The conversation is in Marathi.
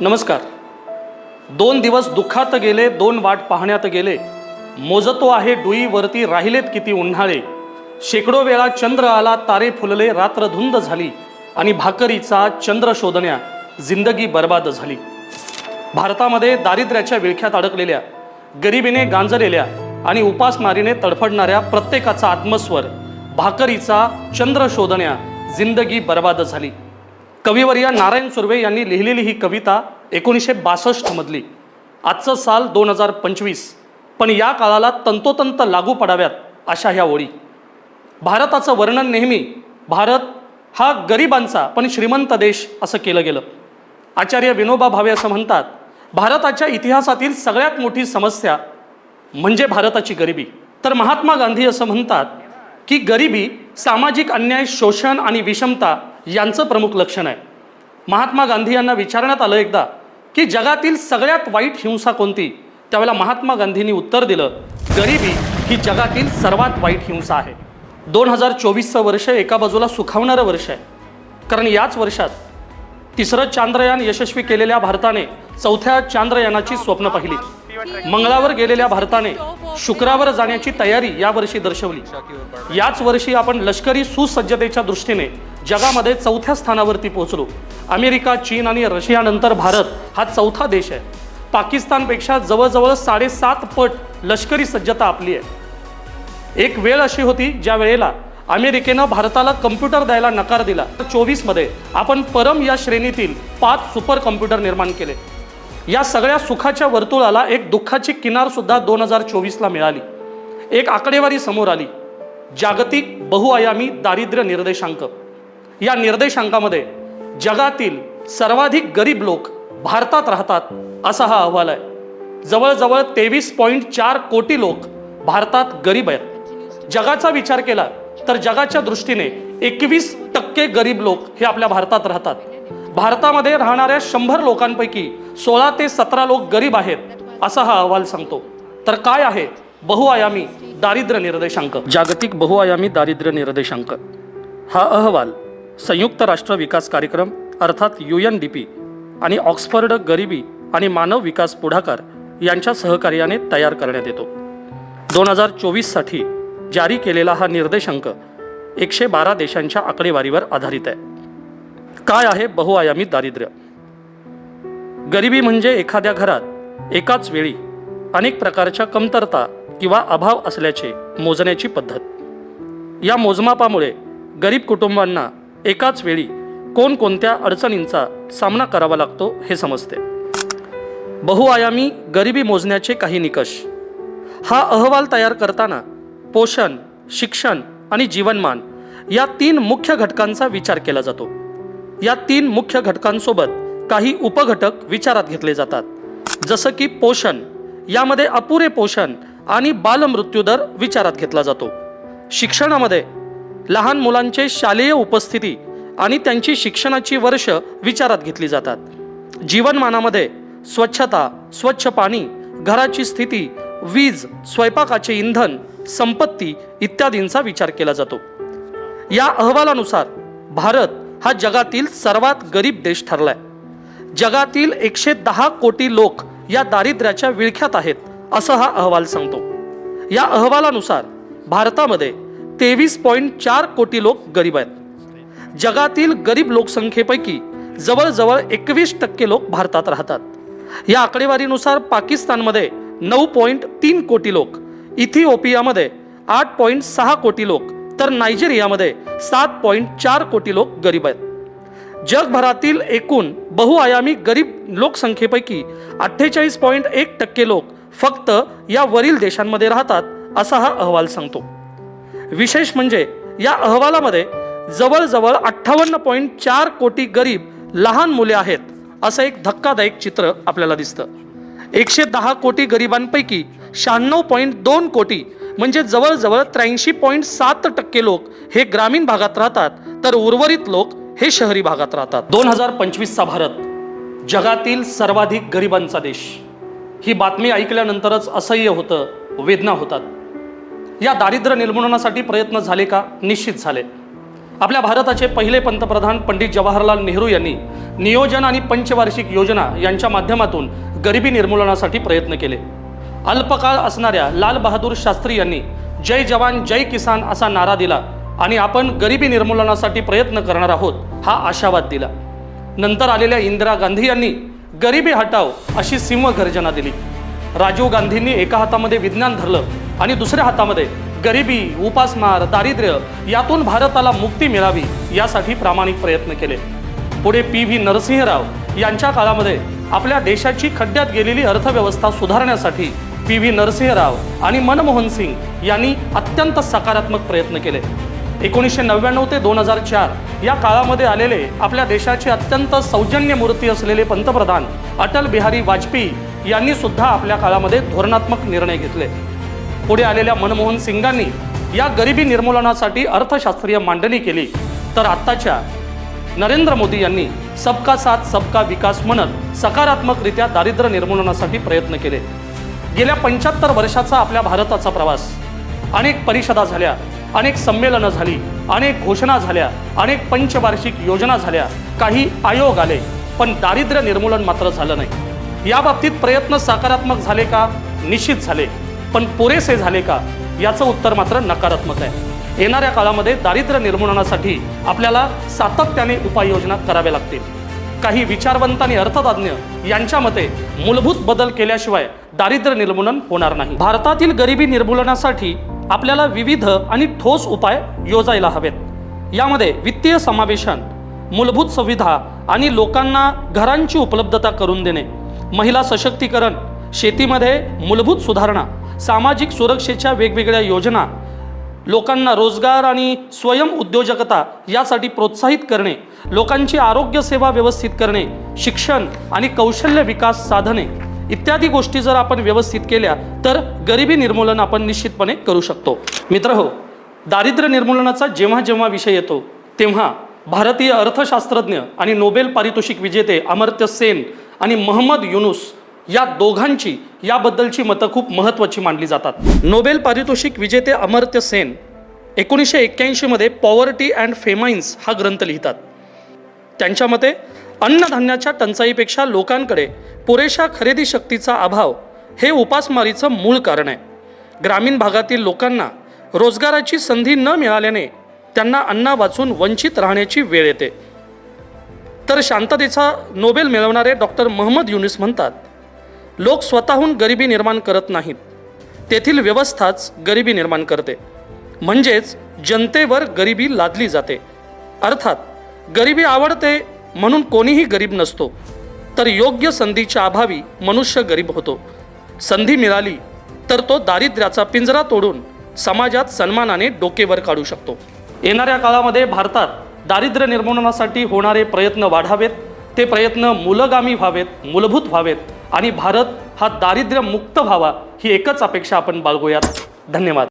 नमस्कार. दोन दिवस दुःखात गेले दोन वाट पाहण्यात गेले. मोजतो आहे डुईवरती राहिलेत किती उन्हाळे. शेकडो वेळा चंद्र आला तारे फुलले रात्र धुंद झाली. आणि भाकरीचा चंद्र शोधण्या जिंदगी बर्बाद झाली. भारतामध्ये दारिद्र्याच्या विळख्यात अडकलेल्या गरिबीने गांजलेल्या आणि उपासमारीने तडफडणाऱ्या प्रत्येकाचा आत्मस्वर भाकरीचा चंद्र शोधण्या जिंदगी बर्बाद झाली. कविवर्या नारायण सुर्वे यांनी लिहिलेली ही कविता एकोणीसशे बासष्टमधली आजचं साल दोन हजार पंचवीस. पण या काळाला तंतोतंत लागू पडाव्यात अशा ह्या ओळी. भारताचं वर्णन नेहमी भारत हा गरिबांचा पण श्रीमंत देश असं केलं गेलं. आचार्य विनोबा भावे असं म्हणतात भारताच्या इतिहासातील सगळ्यात मोठी समस्या म्हणजे भारताची गरिबी. तर महात्मा गांधी असं म्हणतात की गरिबी सामाजिक अन्याय शोषण आणि विषमता यांचं प्रमुख लक्षण आहे. महात्मा गांधी यांना विचारण्यात आलं एकदा की जगातील सगळ्यात वाईट हिंसा कोणती? त्यावेळेला महात्मा गांधींनी उत्तर दिलं गरिबी ही जगातील सर्वात वाईट हिंसा आहे. दोन हजार चोवीसचं वर्ष एका बाजूला सुखावणारं वर्ष आहे. कारण याच वर्षात तिसरं चांद्रयान यशस्वी केलेल्या भारताने चौथ्या चांद्रयानाची स्वप्न पाहिली. मंगळावर गेलेल्या भारताने शुक्रावर जाण्याची तयारी यावर्षी दर्शवली. याच वर्षी आपण लष्करी सुसज्जतेच्या दृष्टीने जगामध्ये चौथ्या स्थानावरती पोहोचलो. अमेरिका चीन आणि रशियानंतर भारत हा चौथा देश आहे. पाकिस्तानपेक्षा जवळजवळ साडेसात पट लष्करी सज्जता आपली आहे. एक वेळ अशी होती ज्या वेळेला अमेरिकेनं भारताला कम्प्युटर द्यायला नकार दिला. तर चोवीसमध्ये आपण परम या श्रेणीतील पाच सुपर कम्प्युटर निर्माण केले. या सगळ्या सुखाच्या वर्तुळाला एक दुःखाची किनारसुद्धा दोन हजार चोवीसला मिळाली. एक आकडेवारी समोर आली. जागतिक बहुआयामी दारिद्र्य निर्देशांक. या निर्देशांकामध्ये जगातील सर्वाधिक गरीब लोक भारतात राहतात असा हा अहवाल आहे. जवळजवळ तेवीस पॉईंट चार कोटी लोक भारतात गरीब आहेत. जगाचा विचार केला तर जगाच्या दृष्टीने एकवीस टक्के गरीब लोक हे आपल्या भारतात राहतात. भारतामध्ये राहणाऱ्या शंभर लोकांपैकी सोळा ते सतरा लोक गरीब आहेत असा हा अहवाल सांगतो. तर काय आहे बहुआयामी दारिद्र्य निर्देशांक? जागतिक बहुआयामी दारिद्र्य निर्देशांक. हा अहवाल संयुक्त राष्ट्र विकास कार्यक्रम अर्थात यू एन डी पी आणि ऑक्सफर्ड गरिबी आणि मानव विकास पुढाकार यांच्या सहकार्याने तयार करण्यात येतो. दोन हजार चोवीससाठी जारी केलेला हा निर्देशांक एकशे बारा देशांच्या आकडेवारीवर आधारित आहे. काय आहे बहुआयामी दारिद्र्य? गरिबी म्हणजे एखाद्या घरात एकाच वेळी अनेक प्रकारच्या कमतरता किंवा अभाव असल्याचे मोजण्याची पद्धत. या मोजमापामुळे गरीब कुटुंबांना एकाच वेळी कोणकोणत्या अडचणींचा सामना करावा लागतो हे समजते. बहुआयामी गरिबी मोजण्याचे काही निकष. हा अहवाल तयार करताना पोषण शिक्षण आणि जीवनमान या तीन मुख्य घटकांचा विचार केला जातो. या तीन मुख्य घटकांसोबत काही उपघटक विचारात घेतले जातात. जसं की पोषण यामध्ये अपुरे पोषण आणि बालमृत्यूदर विचारात घेतला जातो. शिक्षणामध्ये लहान मुलांचे शालेय उपस्थिती आणि त्यांची शिक्षणाची वर्ष विचारात घेतली जातात. जीवनमानामध्ये स्वच्छता स्वच्छ पाणी घराची स्थिती वीज स्वयंपाकाचे इंधन संपत्ती इत्यादींचा विचार केला जातो. या अहवालानुसार भारत हा जगातील सर्वात गरीब देश ठरलाय. जगातील एकशे दहा कोटी लोक या दारिद्र्याच्या विळख्यात आहेत असं हा अहवाल सांगतो. या अहवालानुसार भारतामध्ये तेवीस पॉईंट चार कोटी लोक गरीब आहेत. जगातील गरीब लोकसंख्येपैकी जवळजवळ एकवीस टक्के लोक भारतात राहतात. या आकडेवारीनुसार पाकिस्तानमध्ये नऊ पॉईंट तीन कोटी लोक इथिओपियामध्ये आठ पॉईंट सहा कोटी लोक तर नायजेरियामध्ये सात पॉईंट चार कोटी लोक गरीब आहेत. जगभरातील एकूण बहुआयामी गरीब लोकसंख्येपैकी अठ्ठेचाळीस पॉईंट एक टक्के लोक फक्त या वरील देशांमध्ये राहतात असा हा अहवाल सांगतो. विशेष म्हणजे या अहवालामध्ये जवळजवळ अठ्ठावन्न पॉईंट चार कोटी गरीब लहान मुले आहेत असं एक धक्कादायक चित्र आपल्याला दिसतं. एकशे दहा कोटी गरिबांपैकी शहाण्णव पॉईंट दोन कोटी म्हणजे जवळजवळ त्र्याऐंशी पॉईंट सात टक्के लोक हे ग्रामीण भागात राहतात तर उर्वरित लोक हे शहरी भागात राहतात. दोन हजार पंचवीसचा भारत जगातील सर्वाधिक गरिबांचा देश. ही बातमी ऐकल्यानंतरच असह्य होतं वेदना होतात. या दारिद्र्य निर्मूलनासाठी प्रयत्न झाले का? निश्चित झाले. आपल्या भारताचे पहिले पंतप्रधान पंडित जवाहरलाल नेहरू यांनी नियोजन आणि पंचवार्षिक योजना यांच्या माध्यमातून गरिबी निर्मूलनासाठी प्रयत्न केले. अल्पकाळ असणाऱ्या लाल बहादूर शास्त्री यांनी जय जवान जय किसान असा नारा दिला आणि आपण गरिबी निर्मूलनासाठी प्रयत्न करणार आहोत हा आशावाद दिला. नंतर आलेल्या इंदिरा गांधी यांनी गरिबी हटाव अशी सिंहगर्जना दिली. राजीव गांधींनी एका हातामध्ये विज्ञान धरलं आणि दुसऱ्या हातामध्ये गरिबी उपासमार दारिद्र्य यातून भारताला मुक्ती मिळावी यासाठी प्रामाणिक प्रयत्न केले. पुढे पी व्ही नरसिंहराव यांच्या काळामध्ये आपल्या देशाची खड्ड्यात गेलेली अर्थव्यवस्था सुधारण्यासाठी पी व्ही नरसिंहराव आणि मनमोहन सिंग यांनी अत्यंत सकारात्मक प्रयत्न केले. एकोणीसशे नव्याण्णव ते दोन हजार चार या काळामध्ये आलेले आपल्या देशाचे अत्यंत सौजन्य मूर्ती असलेले पंतप्रधान अटल बिहारी वाजपेयी यांनी सुद्धा आपल्या काळामध्ये धोरणात्मक निर्णय घेतले. पुढे आलेल्या मनमोहन सिंगांनी या गरिबी निर्मूलनासाठी अर्थशास्त्रीय मांडणी केली. तर आत्ताच्या नरेंद्र मोदी यांनी सबका साथ सबका विकास म्हणत सकारात्मकरित्या दारिद्र्य निर्मूलनासाठी प्रयत्न केले. गेल्या पंच्याहत्तर वर्षाचा आपल्या भारताचा प्रवास अनेक परिषदा झाल्या अनेक संमेलनं झाली अनेक घोषणा झाल्या अनेक पंचवार्षिक योजना झाल्या काही आयोग आले पण दारिद्र्य निर्मूलन मात्र झालं नाही. या बाबतीत प्रयत्न सकारात्मक झाले का? निश्चित झाले. पण पुरेसे झाले का? याचं उत्तर मात्र नकारात्मक आहे. येणाऱ्या काळामध्ये दारिद्र्य निर्मूलनासाठी आपल्याला सातत्याने उपाययोजना कराव्या लागतील. काही विचारवंत आणि अर्थतज्ञ यांच्या मते मूलभूत बदल केल्याशिवाय दारिद्र्य निर्मूलन होणार नाही. भारतातील गरिबी निर्मूलनासाठी आपल्याला विविध आणि ठोस उपाय योजायला हवेत. यामध्ये वित्तीय समावेशन मूलभूत सुविधा आणि लोकांना घरांची उपलब्धता करून देणे महिला सशक्तीकरण शेतीमध्ये मूलभूत सुधारणा सामाजिक सुरक्षेच्या वेगवेगळ्या योजना लोकांना रोजगार आणि स्वयं उद्योजकता यासाठी प्रोत्साहित करणे लोकांची आरोग्यसेवा व्यवस्थित करणे शिक्षण आणि कौशल्य विकास साधने इत्यादी गोष्टी जर आपण व्यवस्थित केल्या तर गरिबी निर्मूलन आपण निश्चितपणे करू शकतो. मित्र हो दारिद्र्य निर्मूलनाचा जेव्हा जेव्हा विषय येतो तेव्हा भारतीय अर्थशास्त्रज्ञ आणि नोबेल पारितोषिक विजेते अमर्त्य सेन आणि महम्मद युनुस या दोघांची याबद्दलची मतं खूप महत्त्वाची मानली जातात. नोबेल पारितोषिक विजेते अमर्त्य सेन एकोणीसशे एक्क्याऐंशीमध्ये पॉवर्टी अँड फेमाइन्स हा ग्रंथ लिहितात. त्यांच्या मते अन्नधान्याच्या टंचाईपेक्षा लोकांकडे पुरेशा खरेदी शक्तीचा अभाव हे उपासमारीचं मूळ कारण आहे. ग्रामीण भागातील लोकांना रोजगाराची संधी न मिळाल्याने त्यांना अन्ना वाचून वंचित राहण्याची वेळ येते. तर शांततेचा नोबेल मिळवणारे डॉक्टर महम्मद युनिस म्हणतात लोक स्वतःहून गरिबी निर्माण करत नाहीत. तेथील व्यवस्थाच गरिबी निर्माण करते. म्हणजेच जनतेवर गरिबी लादली जाते. अर्थात गरिबी आवडते म्हणून कोणीही गरीब नसतो. तर योग्य संधीच्या अभावी मनुष्य गरीब होतो. संधी मिळाली तर तो दारिद्र्याचा पिंजरा तोडून समाजात सन्मानाने डोकेवर काढू शकतो. येणाऱ्या काळामध्ये भारतात दारिद्र्य निर्मूलनासाठी होणारे प्रयत्न वाढावेत. ते प्रयत्न मूलगामी व्हावेत मूलभूत व्हावेत. आणि भारत हा दारिद्र्य मुक्त व्हावा ही एकच अपेक्षा आपण बाळगूयात. धन्यवाद.